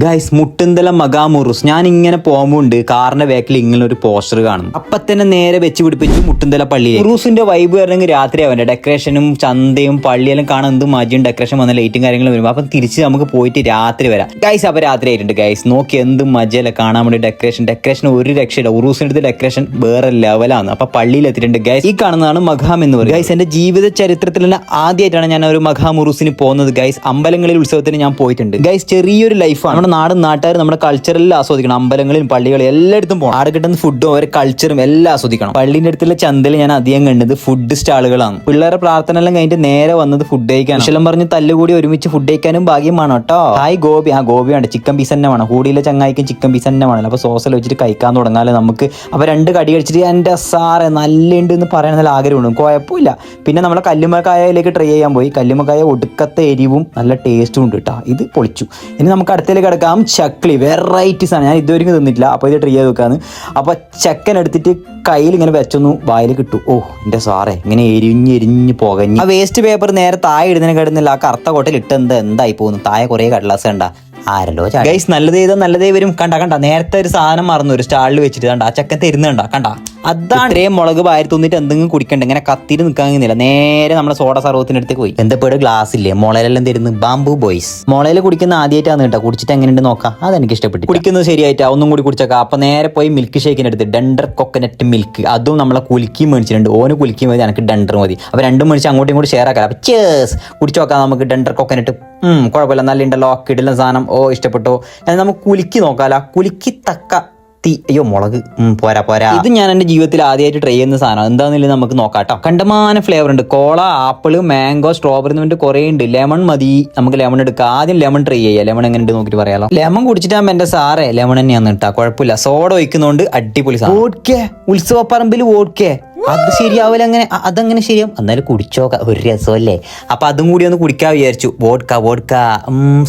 Guys Muttunthala മകാമുറുസ്. ഞാൻ ഇങ്ങനെ പോകുമ്പോണ്ട്. കാറിന്റെ ബാക്കിൽ ഇങ്ങനെ ഒരു പോസ്റ്റർ കാണും. അപ്പൊ തന്നെ നേരെ വെച്ച് പിടിപ്പിച്ച് മുട്ടുന്തല പള്ളിയിൽ ഉറൂസിന്റെ വൈബ് വരണമെങ്കിൽ രാത്രി അവന്റെ ഡെക്കറേഷനും ചന്തയും പള്ളിയെല്ലാം കാണാൻ എന്ത് മജിയും ഡെക്കറേഷൻ വന്ന ലൈറ്റും കാര്യങ്ങളും വരും അപ്പം തിരിച്ച് നമുക്ക് പോയിട്ട് രാത്രി വരാം. ഗൈസ് അപ്പൊ രാത്രി ആയിട്ടുണ്ട്. ഗൈസ് നോക്കി എന്ത് മജയല്ല കാണാൻ വേണ്ടി ഡെക്കറേഷൻ ഡെക്കറേഷൻ ഒരു രക്ഷയില്ല. ഉറൂസിന്റെ അടുത്ത് ഡെക്കറേഷൻ വേറെ ലെവലാണ് അപ്പൊ പള്ളിയിൽ എത്തിയിട്ടുണ്ട്. ഗൈസ് ഈ കാണുന്നതാണ് മഖാം എന്ന് പറയുന്നത്. ഗൈസ് എന്റെ ജീവിത ചരിത്രത്തിൽ തന്നെ ആദ്യമായിട്ടാണ് ഞാൻ ഒരു മഖാം ഉറൂസിന് പോകുന്നത്. ഗൈസ് അമ്പലങ്ങളിൽ ഉത്സവത്തിന് ഞാൻ പോയിട്ടുണ്ട്. ഗൈസ് ചെറിയൊരു ലൈഫാണ് നമ്മുടെ നാടും നാട്ടുകാരും നമ്മുടെ കൾച്ചറെല്ലാം ആസ്വദിക്കണം. അമ്പലങ്ങളിലും പള്ളികളും എല്ലായിടത്തും പോകണം അവിടെ കിട്ടുന്ന ഫുഡും അവരെ കൾച്ചറും എല്ലാം ആസ്വദിക്കണം. പള്ളിന്റെ അടുത്തുള്ള ചന്തയിൽ ഞാൻ അധികം കണ്ടത് ഫുഡ് സ്റ്റാളുകളാണ്. പിള്ളേരെ പ്രാർത്ഥന എല്ലാം കഴിഞ്ഞിട്ട് നേരെ വന്നത് ഫുഡ് കഴിക്കാൻ. കുശലം പറഞ്ഞ് തല്ലുകൂടി ഒരുമിച്ച് ഫുഡ് കഴിക്കാനും ഭാഗ്യമാണ് കേട്ടോ. ഹായ് ഗോപി. ആ ഗോപിയാണ് ചിക്കൻ പീസ് തന്നെ വേണം. കൂടിയിലെ ചങ്ങായിക്കും ചിക്കൻ പീസ് തന്നെ വേണം. അപ്പൊ സോസൽ വെച്ചിട്ട് കഴിക്കാൻ തുടങ്ങാല്ലേ നമുക്ക്. അപ്പൊ രണ്ട് കടി കഴിച്ചിട്ട് എന്റെ സാറെ നല്ലുണ്ട് എന്ന് പറയാൻ നല്ല ആഗ്രഹമുണ്ട്. കുഴപ്പമില്ല. പിന്നെ നമ്മളെ കല്ലുമക്കായയിലേക്ക് ട്രൈ ചെയ്യാൻ പോയി. കല്ലുമക്കായ ഒടുക്കത്തെ എരിവും നല്ല ടേസ്റ്റും ഉണ്ട് കേട്ടോ. ഇത് പൊളിച്ചു. ഇനി നമുക്ക് അടുത്തേക്ക് കിടക്കാം ചക്ലി വെറൈറ്റീസ് ആണ് ഞാൻ ഇതുവരെ തിന്നിട്ടില്ല. അപ്പോൾ ഇത് ട്രൈ ചെയ്ത് വെക്കാന്ന് അപ്പോൾ ചക്കൻ എടുത്തിട്ട് കയ്യിൽ ഇങ്ങനെ വെച്ചൊന്നു വായിൽ കിട്ടു ഓ എന്റെ സാറേ. ഇങ്ങനെ എരിഞ്ഞ് എരിഞ്ഞ് പുകഞ്ഞ്. ആ വേസ്റ്റ് പേപ്പർ നേരെ താഴെ ഇടുന്നതിന് കിടന്നില്ല ആ കറുത്ത കോട്ടയിൽ ഇട്ട് എന്താ എന്തായി പോകുന്നു? താഴെ കുറേ കടലാസ് കണ്ട ആരല്ലോ ഗൈസ് നല്ലത് ചെയ്താൽ നല്ലതേ വരും. കണ്ട കണ്ട. നേരത്തെ ഒരു സാധനം മറന്നു. ഒരു സ്റ്റാളിൽ വെച്ചിട്ട് കണ്ട. ആ ചക്കൻ തരുന്നുണ്ട കണ്ട. അതാണ്. ഇത്രയും മുളക് വാരി തിന്നിട്ട് എന്തെങ്കിലും കുടിക്കണ്ട. ഇങ്ങനെ കത്തിരി നിൽക്കാൻ നേരെ നമ്മുടെ സോഡ സർവത്തിന്റെ അടുത്തേക്ക് പോയി. എന്താ പേട് ഗ്ലാസ് ഇല്ലേ? മുളയിലെല്ലാം തരുന്നു ബാംബു ബോയ്സ് മുളയിൽ കുടിക്കുന്ന ആദ്യമായിട്ടാണ് കേട്ടോ. കുടിച്ചിട്ട് എങ്ങനെയുണ്ട് നോക്കാം. അതെനിക്ക് ഇഷ്ടപ്പെട്ടു കുടിക്കുന്നത് ശരിയായിട്ടാ. ഒന്നും കൂടി കുടിച്ചേക്കാം. അപ്പൊ നേരെ പോയി മിൽക്ക് ഷേക്കിന്റെ ഡെൻഡർ ഡണ്ടർ കൊക്കനറ്റ് മിൽക്ക് അതും നമ്മളെ കുലുക്കി മേടിച്ചിട്ടുണ്ട്. ഓന് കുലുക്കി മതി. എനിക്ക് ഡണ്ടർ മതി. അപ്പൊ രണ്ടും മേടിച്ച് അങ്ങോട്ടും ഇങ്ങോട്ടും ഷെയർ ആക്കാം. അപ്പൊ ചേസ് കുടിച്ചു നോക്കാം നമുക്ക് ഡണ്ടർ കൊക്കനറ്റ് ഉം കുഴപ്പമില്ല. നല്ല ഉണ്ടല്ലോ. കിടിലൻ സാധനം. ഓ ഇഷ്ടപ്പെട്ടോ? ഞാൻ നമുക്ക് കുലുക്കി നോക്കാലോ. കുലുക്കി തക്ക തീ. അയ്യോ മുളക്. പോരാ പോരാ. ഇത് ഞാൻ എന്റെ ജീവിതത്തിൽ ആദ്യമായിട്ട് ട്രൈ ചെയ്യുന്ന സാധനം എന്താണെന്നില്ല നമുക്ക് നോക്കാട്ടോ. കണ്ടമാന ഫ്ലേവർ ഉണ്ട്. കോള ആപ്പിൾ മാംഗോ സ്ട്രോബെറി എന്ന് പറഞ്ഞിട്ട് കുറേ ഉണ്ട്. ലെമൺ മതി. നമുക്ക് ലെമൺ എടുക്കാം. ആദ്യം ലെമൺ ട്രൈ ചെയ്യാം. ലെമൺ എങ്ങനെ ഉണ്ട് നോക്കിയിട്ട് പറയാലോ. ലെമൺ കുടിച്ചിട്ടാകുമ്പോൾ എന്റെ സാറേ ലെമൺ തന്നെയാണ് കേട്ടോ കുഴപ്പമില്ല. സോഡ ഒഴിക്കുന്നതുകൊണ്ട് അടിപൊളി സാധനം. വോഡ്ക്കെ ഉത്സവപ്പറമ്പിൽ വോഡ്ക്കെ അത് ശരിയാവില്ല അങ്ങനെ അതങ്ങനെ ശരിയാവും. എന്നാലും കുടിച്ചോക്ക ഒരു രസമല്ലേ? അപ്പൊ അതും കൂടി ഒന്ന് കുടിക്കാൻ വിചാരിച്ചു. വോഡ്ക വോഡ്ക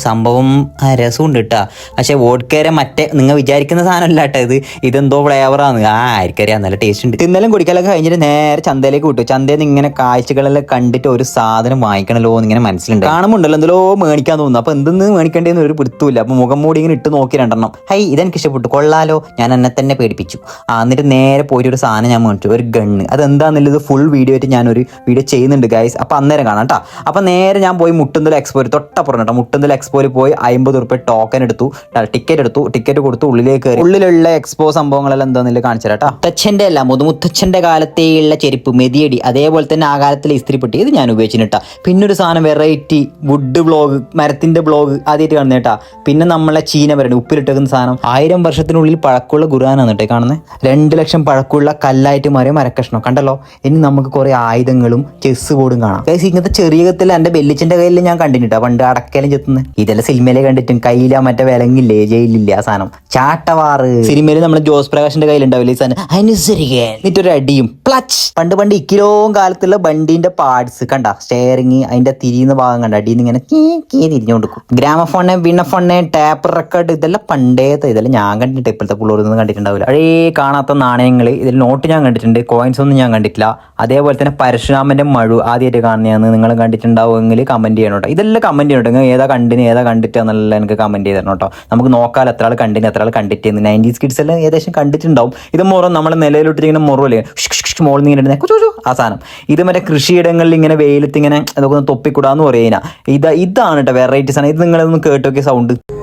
സംഭവം രസമുണ്ട് കേട്ടാ പക്ഷെ വോഡ്ക്കേരെ മറ്റേ നിങ്ങൾ വിചാരിക്കുന്ന സാധനമല്ല കേട്ടോ ഇത്. ഇതെന്തോ ഫ്ലേവറാണ് ആ ആയിരിക്കറിയാം. നല്ല ടേസ്റ്റ് ഉണ്ട്. ഇന്നലെ കുടിക്കലൊക്കെ കഴിഞ്ഞിട്ട് നേരെ ചന്തയിലേക്ക് വിട്ടു. ചന്തയിൽ നിന്ന് ഇങ്ങനെ കാഴ്ചകളെല്ലാം കണ്ടിട്ട് ഒരു സാധനം വാങ്ങിക്കണല്ലോ എന്ന് ഇങ്ങനെ മനസ്സിലുണ്ട് കാണുമ്പോണ്ടല്ലോ എന്തല്ലോ മേടിക്കാൻ തോന്നുന്നു. അപ്പൊ എന്തെന്ന് മേടിക്കേണ്ടതെന്ന് ഒരു പിടുത്തമില്ല അപ്പൊ മുഖം മൂടി ഇങ്ങനെ ഇട്ട് നോക്കി രണ്ടെണ്ണം. ഹൈ ഇതെനിക്ക് ഇഷ്ടപ്പെട്ടു. കൊള്ളാലോ. ഞാൻ എന്നെ തന്നെ പേടിപ്പിച്ചു. എന്നിട്ട് നേരെ പോയിട്ട് ഒരു സാധനം ഞാൻ മേടിച്ചു. ഒരു ഗണ്ണ്. അതെന്താന്നുള്ളത് ഫുൾ വീഡിയോ ആയിട്ട് ഞാനൊരു വീഡിയോ ചെയ്യുന്നുണ്ട് ഗൈസ് അപ്പോൾ അന്നേരം കാണാം കേട്ടോ അപ്പോൾ നേരെ ഞാൻ പോയി മുട്ടുന്തൽ എക്സ്പോയിൽ തൊട്ടപ്പുറം കേട്ടോ മുട്ടുന്തൽ എക്സ്പോയിൽ പോയി അമ്പത് റുപ്യ ടോക്കൺ എടുത്തു ടിക്കറ്റ് എടുത്തു ടിക്കറ്റ് കൊടുത്തു ഉള്ളിലേക്ക് കയറി. ഉള്ളിലുള്ള എക്സ്പോ സംഭവങ്ങളെല്ലാം എന്താണെന്നില്ല കാണിച്ചു കേട്ടോ മുത്തച്ഛന്റെ അല്ല മുതുമുത്തച്ഛന്റെ കാലത്തെയുള്ള ചെരുപ്പ് മെതിയടി അതേപോലെ തന്നെ ആ കാലത്തിലെ ഇസ്ത്രിപ്പെട്ടി ഇത് ഞാൻ ഉപയോഗിച്ചിട്ടാ പിന്നെ ഒരു സാധനം വെറൈറ്റി വുഡ് ബ്ലോഗ് മരത്തിന്റെ ബ്ലോഗ് ആദ്യമായിട്ട് കാണുന്നത് കേട്ടാ പിന്നെ നമ്മളെ ചീന വരണ ഉപ്പിലിട്ടേക്കുന്ന സാധനം. ആയിരം വർഷത്തിനുള്ളിൽ പഴക്കമുള്ള ഗുരുവാനാണ് കേട്ടോ കാണുന്നത്. രണ്ട് ലക്ഷം പഴക്കമുള്ള കല്ലായിട്ട് മാറിയ മരക്കഷ്ണം. കണ്ടല്ലോ? ഇനി നമുക്ക് കുറെ ആയുധങ്ങളും ചെസ് ബോർഡും കാണാം. ഗൈസ് ഇങ്ങനത്തെ ചെറിയ കത്തിൽ എന്റെ ബെല്ലിച്ചിന്റെ കയ്യിൽ ഞാൻ കണ്ടിട്ടാ പണ്ട് അടക്കലും ചെത്തുന്നത്. ഇതെല്ലാം സിനിമയിലെ കണ്ടിട്ടും കയ്യില മറ്റേ വിലങ്ങില്ലേ? ജയിലില്ല ആ സാധനം. ചാട്ടവാറ്. സിനിമയിൽ നമ്മുടെ ജോസ് പ്രകാശിന്റെ കയ്യിലുണ്ടാവില്ല ഈ സാധനം? അനുസരിക്കാൻ. എന്നിട്ടൊരു അടിയും പ്ലച്ച് പണ്ട് പണ്ട് ഇക്കിലോം കാലത്തുള്ള വണ്ടീന്റെ പാർട്സ് കണ്ട? സ്റ്റെയറിങ് അതിന്റെ തിരിയുന്ന ഭാഗം കണ്ട? അടിയിൽ ഇങ്ങനെ കീ കീ തിരിഞ്ഞു കൊടുക്കും ഗ്രാമഫോണ് വീണഫോണ് ടാപ്പ് റെക്കോർഡ് ഇതെല്ലാം പണ്ടേത്തെ ഇതെല്ലാം ഞാൻ കണ്ടിട്ട് ഇപ്പോഴത്തെ പിള്ളേരൊന്നും കണ്ടിട്ടുണ്ടാവില്ല. അഴേ കാണാത്ത നാണയങ്ങൾ ഇതിൽ നോട്ട് ഞാൻ കണ്ടിട്ടുണ്ട്. കോയിൻസ് ഒന്നും ഞാൻ കണ്ടിട്ടില്ല. അതേപോലെ തന്നെ പരശുരാമന്റെ മഴു ആദ്യമായിട്ട് കാണുന്നതാണ് നിങ്ങൾ കണ്ടിട്ടുണ്ടാവുമെങ്കിൽ കമന്റ് ചെയ്യണം ഇതെല്ലാം കമന്റ് ചെയ്യണം ഏതാ കണ്ടിന് ഏതാ കണ്ടിട്ടാന്നുള്ള എനിക്ക് കമന്റ് ചെയ്ത് തരണം കേട്ടോ. നമുക്ക് നോക്കാൻ എത്ര ആൾ കണ്ടിന് എത്ര ആൾ കണ്ടിട്ട് നയന്റീസ് കിഡ്സ് എല്ലാം ഏകദേശം കണ്ടിട്ടുണ്ടാവും. ഇത് മുറം നമ്മളെ നിലയിലോട്ട് മുറവല്ലേ മോളിൽ നിന്ന് ഇങ്ങനെ കുച്ചു ആ സാധനം. ഇത് മറ്റേ കൃഷിയിടങ്ങളിൽ ഇങ്ങനെ വെയിലത്ത് ഇങ്ങനെ അതൊക്കെ ഒന്ന് തൊപ്പിക്കൂടാന്ന് പറയുന്ന. ഇത് ഇതാണ് കേട്ടോ വെറൈറ്റീസ് ആണ് ഇത് നിങ്ങളൊന്ന് കേട്ടോക്കിയ സൗണ്ട്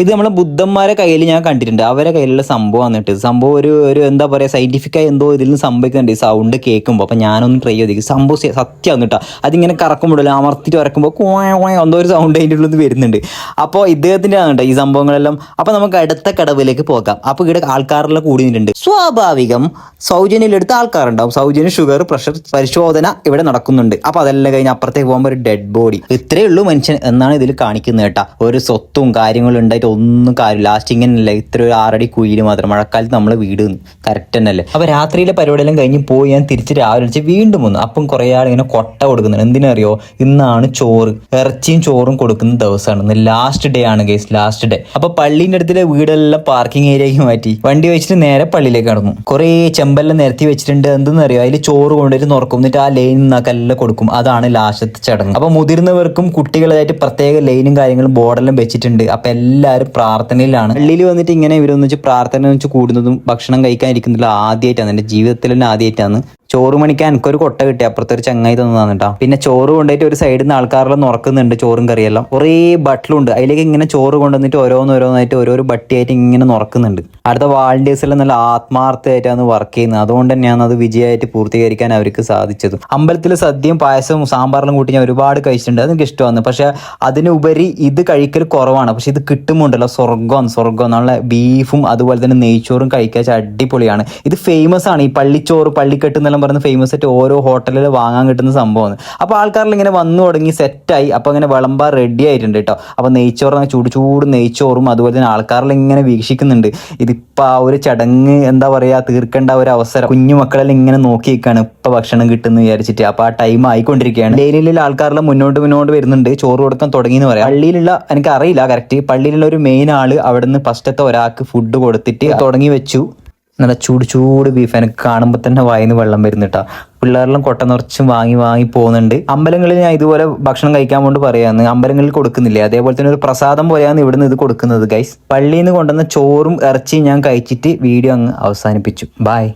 ഇത് നമ്മളെ ബുദ്ധന്മാരെ കയ്യിൽ ഞാൻ കണ്ടിട്ടുണ്ട്. അവരെ കയ്യിലുള്ള സംഭവം വന്നിട്ട്. സംഭവം ഒരു ഒരു എന്താ പറയുക സയന്റിഫിക്കായി എന്തോ ഇതിൽ നിന്ന് സംഭവിക്കുന്നുണ്ട്. ഈ സൗണ്ട് കേൾക്കുമ്പോൾ അപ്പം ഞാനൊന്ന് ട്രൈ ചെയ്തിരിക്കും സംഭവം സത്യം സത്യമാണ് കേട്ടോ അതിങ്ങനെ കറക്കുമ്പോഴല്ലോ അമർത്തിട്ട് വരക്കുമ്പോൾ കോയ കോയ എന്തോ ഒരു സൗണ്ട് അതിന്റെ ഉള്ളിൽ നിന്ന് വരുന്നുണ്ട്. അപ്പോൾ ഇദ്ദേഹത്തിന്റെ ആണ് ഈ സംഭവങ്ങളെല്ലാം. അപ്പോൾ നമുക്ക് അടുത്ത കടവിലേക്ക് പോകാം. അപ്പോൾ ഇവിടെ ആൾക്കാരെല്ലാം കൂടിയിട്ടുണ്ട് സ്വാഭാവികം സൗജന്യയിലെടുത്ത ആൾക്കാരുണ്ടാവും. സൗജന്യ ഷുഗർ പ്രഷർ പരിശോധന ഇവിടെ നടക്കുന്നുണ്ട്. അപ്പോൾ അതെല്ലാം കഴിഞ്ഞ് അപ്പുറത്തേക്ക് പോകുമ്പോൾ ഒരു ഡെഡ് ബോഡി ഇത്രയേ ഉള്ളൂ മനുഷ്യൻ എന്നാണ് ഇതിൽ കാണിക്കുന്നത് കേട്ടാ. ഒരു സ്വത്തും കാര്യങ്ങളും ഉണ്ടായിട്ട് ഒന്നും കാര്യം ലാസ്റ്റ് ഇങ്ങനെയല്ല. ഇത്ര ഒരു ആറടി കുയിൽ മാത്രം. മഴക്കാലത്ത് നമ്മൾ വീട് കറക്റ്റ് തന്നെയല്ലേ. അപ്പൊ രാത്രിയിലെ പരിപാടിയെല്ലാം കഴിഞ്ഞ് പോയി ഞാൻ തിരിച്ച് രാവിലെ വെച്ച് വീണ്ടും വന്നു. അപ്പം കുറെ ആൾ ഇങ്ങനെ കൊട്ട കൊടുക്കുന്നുണ്ട്. എന്തിനറിയോ? ഇന്നാണ് ചോറ്. ഇറച്ചിയും ചോറും കൊടുക്കുന്ന ദിവസമാണ്. ഇന്ന് ലാസ്റ്റ് ഡേ ആണ് കേസ് ലാസ്റ്റ് ഡേ അപ്പൊ പള്ളീന്റെ അടുത്തിലെ വീടെല്ലാം പാർക്കിംഗ് ഏരിയയ്ക്ക് മാറ്റി. വണ്ടി വെച്ചിട്ട് നേരെ പള്ളിയിലേക്ക് കടന്നു. കുറെ ചെമ്പെല്ലാം നിരത്തി വെച്ചിട്ടുണ്ട്. എന്തെന്ന് അറിയോ അതിൽ ചോറ് കൊണ്ടുവരും നുറക്കും. എന്നിട്ട് ആ ലൈൻ നിന്നാക്കെല്ലാം കൊടുക്കും. അതാണ് ലാസ്റ്റത്തെ ചടങ്ങ്. അപ്പൊ മുതിർന്നവർക്കും കുട്ടികളായിട്ട് പ്രത്യേക ലൈനും കാര്യങ്ങളും ബോർഡെല്ലാം വെച്ചിട്ടുണ്ട്. അപ്പൊ എല്ലാവരും പ്രാർത്ഥനയിലാണ്. പള്ളിയിൽ വന്നിട്ട് ഇങ്ങനെ ഇവരൊന്നിച്ച് പ്രാർത്ഥന വെച്ച് കൂടുന്നതും ഭക്ഷണം കഴിക്കാൻ ഇരിക്കുന്നില്ല ആദ്യമായിട്ടാണ് എന്റെ ജീവിതത്തിൽ തന്നെ ആദ്യമായിട്ടാണ് ചോറ് മണിക്കാൻ എനിക്കൊരു കൊട്ട കിട്ടി. അപ്പുറത്തെ ഒരു ചങ്ങായി തന്നതാണ് കേട്ടോ പിന്നെ ചോറ് കൊണ്ടുപോയിട്ട് ഒരു സൈഡിൽ നിന്ന് ആൾക്കാരെല്ലാം നുറക്കുന്നുണ്ട് ചോറും കറിയെല്ലാം. കുറേ ബട്ടിലുണ്ട് അതിലേക്ക് ഇങ്ങനെ ചോറ് കൊണ്ടുവന്നിട്ട് ഓരോന്ന് ഓരോന്നായിട്ട് ഓരോരോ ബട്ടിയായിട്ട് ഇങ്ങനെ നുറക്കുന്നുണ്ട് അടുത്ത വാളണ്ടിയേഴ്സ് എല്ലാം നല്ല ആത്മാർത്ഥമായിട്ടാണ് വർക്ക് ചെയ്യുന്നത്. അതുകൊണ്ട് തന്നെയാണ് അത് വിജയമായിട്ട് പൂർത്തീകരിക്കാൻ അവർക്ക് സാധിച്ചത്. അമ്പലത്തിൽ സദ്യയും പായസവും സാമ്പാറിലും കൂട്ടി ഞാൻ ഒരുപാട് കഴിച്ചിട്ടുണ്ട്. അതെനിക്ക് ഇഷ്ടമാണ്. പക്ഷെ അതിനുപരി ഇത് കഴിക്കൽ കുറവാണ്. പക്ഷെ ഇത് കിട്ടുമ്പോണ്ടല്ലോ സ്വർഗം സ്വർഗം നല്ല ബീഫും അതുപോലെ തന്നെ നെയ്ച്ചോറും കഴിക്കാൻ അടിപൊളിയാണ്. ഇത് ഫേമസ് ആണ്. ഈ പള്ളിച്ചോറ് പള്ളിക്കെട്ട് എന്നെല്ലാം പറയുന്ന ഫേമസ് ആയിട്ട് ഓരോ ഹോട്ടലിൽ വാങ്ങാൻ കിട്ടുന്ന സംഭവമാണ്. അപ്പോൾ ആൾക്കാരിൽ ഇങ്ങനെ വന്നു തുടങ്ങി സെറ്റായി അപ്പോൾ ഇങ്ങനെ വിളമ്പാൻ റെഡി ആയിട്ടുണ്ട് കേട്ടോ അപ്പോൾ നെയ്ച്ചോറ് ചൂട് ചൂട് നെയ്ച്ചോറും അതുപോലെ തന്നെ ആൾക്കാരിൽ ഇങ്ങനെ വീക്ഷിക്കുന്നുണ്ട്. ഇതിപ്പോൾ ആ ഒരു ചടങ്ങ് എന്താ പറയുക തീർക്കേണ്ട ഒരു അവസരം. കുഞ്ഞു മക്കളെല്ലാം ഇങ്ങനെ നോക്കി നിൽക്കുകയാണ് ഇപ്പോൾ ഭക്ഷണം കിട്ടുന്നു വിചാരിച്ചിട്ട്. അപ്പോൾ ആ ടൈം ആയിക്കൊണ്ടിരിക്കുകയാണ്. ഡെയിലിയിൽ ആൾക്കാരെല്ലാം മുന്നോട്ട് മുന്നോട്ട് വരുന്നുണ്ട്. ചോറ് കൊടുക്കാൻ തുടങ്ങി എന്ന് പറയാം. പള്ളിയിലുള്ള എനിക്ക് അറിയില്ല കറക്റ്റ് പള്ളിയിലുള്ള ഒരു മെയിൻ ആൾ അവിടുന്ന് ഫസ്റ്റത്തെ ഒരാൾക്ക് ഫുഡ് കൊടുത്തിട്ട് തുടങ്ങി വെച്ചു. നല്ല ചൂട് ചൂട് ബീഫ് എനിക്ക് കാണുമ്പോൾ തന്നെ വായിന്ന് വെള്ളം വരുന്നിട്ടാ പിള്ളേരെല്ലാം കൊട്ട നിറച്ചും വാങ്ങി വാങ്ങി പോകുന്നുണ്ട്. അമ്പലങ്ങളിൽ ഞാൻ ഇതുപോലെ ഭക്ഷണം കഴിക്കാൻ കൊണ്ട് പറയാന്ന്. അമ്പലങ്ങളിൽ കൊടുക്കുന്നില്ലേ? അതേപോലെ തന്നെ ഒരു പ്രസാദം പോലെയാണ് ഇവിടുന്ന് ഇത് കൊടുക്കുന്നത് ഗൈസ് പള്ളിയിൽ നിന്ന് കൊണ്ടുവന്ന ചോറും ഇറച്ചിയും ഞാൻ കഴിച്ചിട്ട് വീഡിയോ അങ്ങ് അവസാനിപ്പിച്ചു. ബായ്